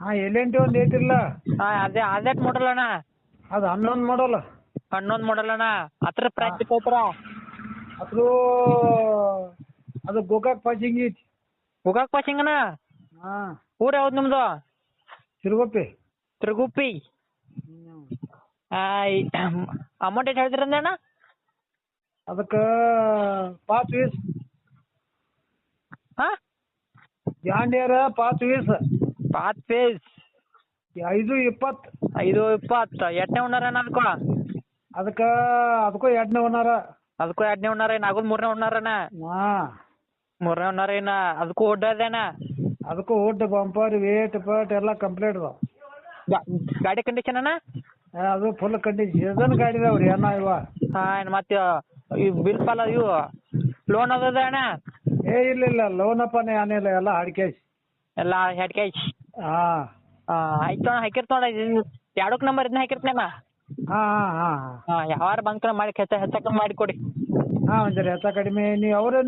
ಹಾಂ L N T ಒಂದು ಐತಿಲ್ಲ ಹಾಂ ಅದೇ ಅದೇಟ್ ಮಾಡಲ್ ಅಣ್ಣ. ಅದು ಹನ್ನೊಂದು ಮಾಡಲ್ಲ ಹನ್ನೊಂದು ಮಾಡಲ್ ಅಣ್ಣ. ಹತ್ರ ಪ್ರಾಕ್ಟಿಸ್ ಐತ್ರ? ಅದು ಅದು ಗೋಕಾಕ್ ಪಾಸಿಂಗ್ ಐತಿ. ಹೋಗಾಕ್ ಪಾಸಿಂಗ್ ಅಣ್ಣ? ಹಾ. ಊರ ಯಾವ್ದು ತಿರುಗುಪಿ ತಿರುಗಪ್ಪಿ. ತಿರುಗುಪ್ಪಿ. ಅಮೌಂಟ್ ಎಷ್ಟು ಹೇಳ್ತೀರಿ ಅಣ್ಣ? ಅದಕ್ಕೆ ಪಾಚ್ ವೀಸ್. ಹಾ? ಜಾಂಡಿಯರ ಪಾಚ್ ವೀಸ್. ಪಾತ್ ಫೇಸ್. ಐದು ಇಪ್ಪತ್ತು ಐದು ಇಪ್ಪತ್ತು. ಎಟ್ನೇ ಉಣ್ಣಾರ ಅಣ್ಣ ಅದಕ್ಕೂ? ಅದಕ್ಕ ಅದಕ್ಕೂ ಎರಡನೇ ಒನಾರ ಅದಕ್ಕೂ ಎರಡನೇ ಉಣ್ಣಾರ ಏನು ಆಗೋದು ಮೂರನೇ ಉಣ್ಣಾರಣ್ಣ ಹಾಂ. ಮೂರನೇ ಉಣ್ಣಾರ ಏನ? ಅದಕ್ಕೂ ಹೊಡ್ಡದೇನ ಅದಕ್ಕೂ ವುಡ್ ಬಂಪರ್ ವೇಟ್ ಪಟ್ ಎಲ್ಲ ಕಂಪ್ಲೀಟ್ ಅದಾವ. ಗಾಡಿ ಕಂಡೀಷನ್ ಅಣ್ಣ? ಅದು ಫುಲ್ ಕಂಡೀಷನ್ ಸೀಸನ್ ಗಾಡಿ ಅದಾವ ರೀ ಅಣ್ಣ ಇವ. ಹಾಂ ಮತ್ತೆ ಇವು ಬಿಲ್ ಪಾಲ ಇವು? ಲೋನ್ ಅದದ ಅಣ್ಣ? ಏ ಇಲ್ಲ ಇಲ್ಲ ಲೋನ್ ಲೋನಪ್ಪನೇ ಏನಿಲ್ಲ ಎಲ್ಲ ಹಡ್ಕೇಶ್ ಎಲ್ಲ ಹೆಡ್ ಕ್ಯಾಶ್ ಹಾಂ. ಆಯ್ತು ಅಣ್ಣ ಹಾಕಿರ್ತಾವ ಎರಡಕ್ಕೆ ನಂಬರ್ ಇದನ್ನ ಹಾಕಿರ್ತೀನಿ ಅಣ್ಣ ಹಾ ಹಾ ಹಾ. ಯಾವಾರ ಬಂಕ ಮಾಡಿ ಹೆಚ್ಚ ಕಮ್ಮಿ ಮಾಡಿ ಕೊಡಿ. ಹಾ ಒಂದ್ಸರಿ ಹೆಚ್ಚ ಕಡಿಮೆ. ನೀವು ಅವ್ರೇನು